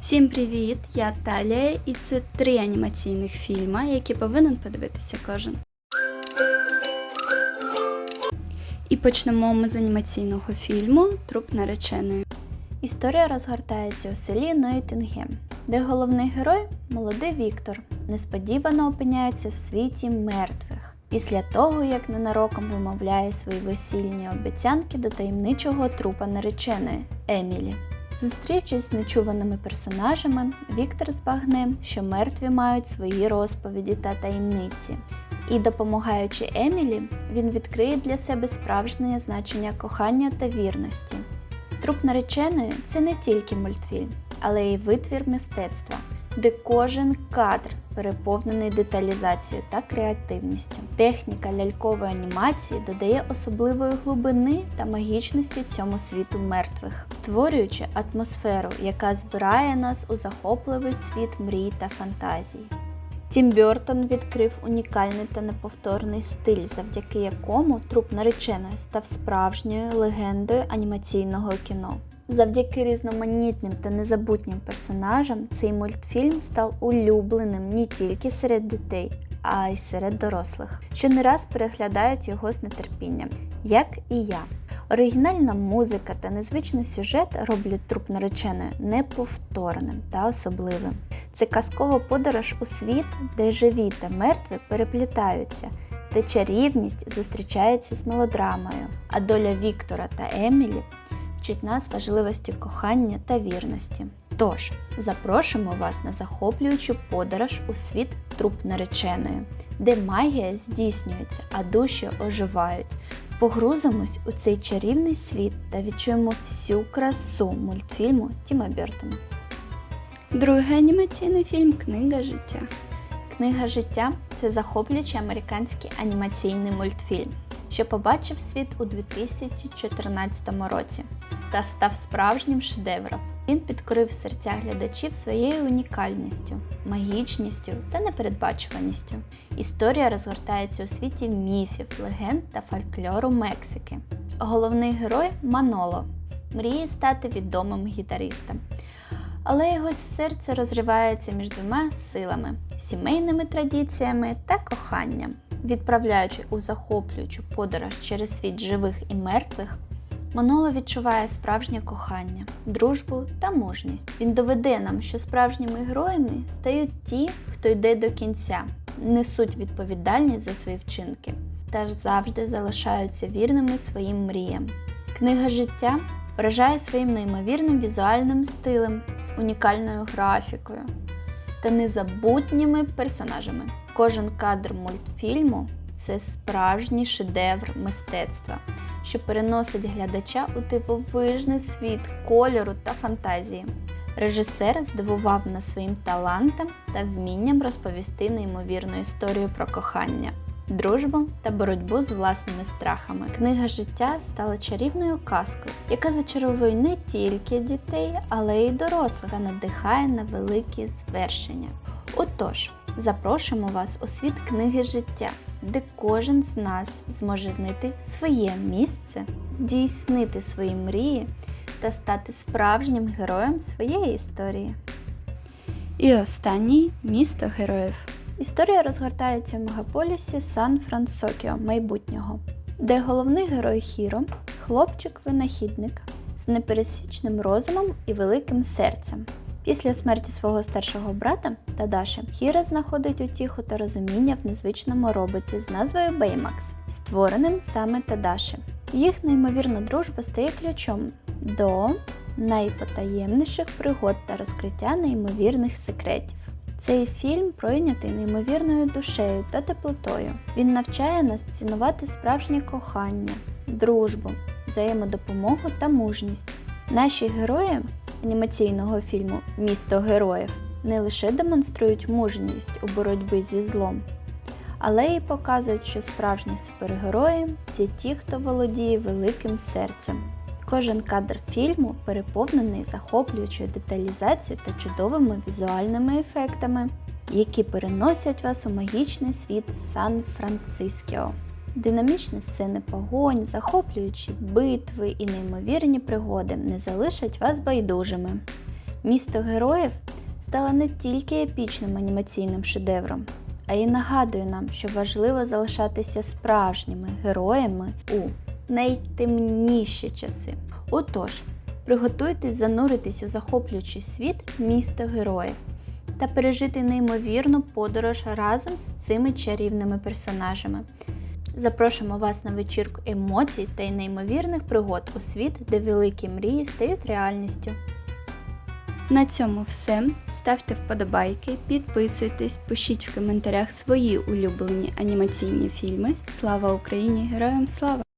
Всім привіт! Я Талія, і це три анімаційних фільми, які повинен подивитися кожен. І почнемо ми з анімаційного фільму Труп нареченої. Історія розгортається у селі Нойтінгем, де головний герой, молодий Віктор, несподівано опиняється в світі мертвих після того, як ненароком вимовляє свої весільні обіцянки до таємничого трупа нареченої Емілі. Зустрічусь з нечуваними персонажами, Віктор збагне, що мертві мають свої розповіді та таємниці. І допомагаючи Емілі, він відкриє для себе справжнє значення кохання та вірності. Труп нареченої це не тільки мультфільм, але й витвір мистецтва, де кожен кадр переповнений деталізацією та креативністю. Техніка лялькової анімації додає особливої глибини та магічності цьому світу мертвих, створюючи атмосферу, яка збирає нас у захопливий світ мрій та фантазій. Тім Бертон відкрив унікальний та неповторний стиль, завдяки якому труп нареченої став справжньою легендою анімаційного кіно. Завдяки різноманітним та незабутнім персонажам цей мультфільм став улюбленим не тільки серед дітей, а й серед дорослих, що не раз переглядають його з нетерпінням, як і я. Оригінальна музика та незвичний сюжет роблять труп нареченої неповторним та особливим. Це казкова подорож у світ, де живі та мертві переплітаються, де чарівність зустрічається з мелодрамою, а доля Віктора та Емілі вчить нас важливості кохання та вірності. Тож, запрошуємо вас на захоплюючу подорож у світ труп нареченої, де магія здійснюється, а душі оживають. Погрузимось у цей чарівний світ та відчуємо всю красу мультфільму Тіма Бертона. Другий анімаційний фільм Книга життя. Книга життя це захоплюючий американський анімаційний мультфільм, що побачив світ у 2014 році та став справжнім шедевром. Він підкорив серця глядачів своєю унікальністю, магічністю та непередбачуваністю. Історія розгортається у світі міфів, легенд та фольклору Мексики. Головний герой Маноло мріє стати відомим гітаристом. Але його серце розривається між двома силами сімейними традиціями та коханням. Відправляючи у захоплюючу подорож через світ живих і мертвих, Маноло відчуває справжнє кохання, дружбу та мужність. Він доведе нам, що справжніми героями стають ті, хто йде до кінця, несуть відповідальність за свої вчинки та ж завжди залишаються вірними своїм мріям. Книга життя вражає своїм неймовірним візуальним стилем, унікальною графікою та незабутніми персонажами. Кожен кадр мультфільму це справжній шедевр мистецтва, що переносить глядача у дивовижний світ кольору та фантазії. Режисер здивував нас своїм талантом та вмінням розповісти неймовірну історію про кохання, дружбу та боротьбу з власними страхами. Книга життя стала чарівною казкою, яка зачаровує не тільки дітей, але й дорослих та надихає на великі звершення. Отож, запрошуємо вас у світ книги життя, де кожен з нас зможе знайти своє місце, здійснити свої мрії та стати справжнім героєм своєї історії. І останній місто героїв. Історія розгортається в мегаполісі Сан-Франсокіо майбутнього, де головний герой Хіро хлопчик-винахідник з непересічним розумом і великим серцем. Після смерті свого старшого брата Тадаші Хіра знаходить утіху та розуміння в незвичному роботі з назвою Беймакс, створеним саме Тадаші. Їх неймовірна дружба стає ключом до найпотаємніших пригод та розкриття неймовірних секретів. Цей фільм пройнятий неймовірною душею та теплотою. Він навчає нас цінувати справжнє кохання, дружбу, взаємодопомогу та мужність. Наші герої анімаційного фільму Місто героїв не лише демонструють мужність у боротьбі зі злом, але й показують, що справжні супергерої це ті, хто володіє великим серцем. Кожен кадр фільму переповнений захоплюючою деталізацією та чудовими візуальними ефектами, які переносять вас у магічний світ Сан-Францискіо. Динамічні сцени погонь, захоплюючі битви і неймовірні пригоди не залишать вас байдужими. Місто героїв стало не тільки епічним анімаційним шедевром, а й нагадує нам, що важливо залишатися справжніми героями у найтемніші часи. Отож, приготуйтесь зануритись у захоплюючий світ міста героїв та пережити неймовірну подорож разом з цими чарівними персонажами. Запрошуємо вас на вечірку емоцій та й неймовірних пригод у світ, де великі мрії стають реальністю. На цьому все. Ставте вподобайки, підписуйтесь, пишіть в коментарях свої улюблені анімаційні фільми. Слава Україні! Героям слава!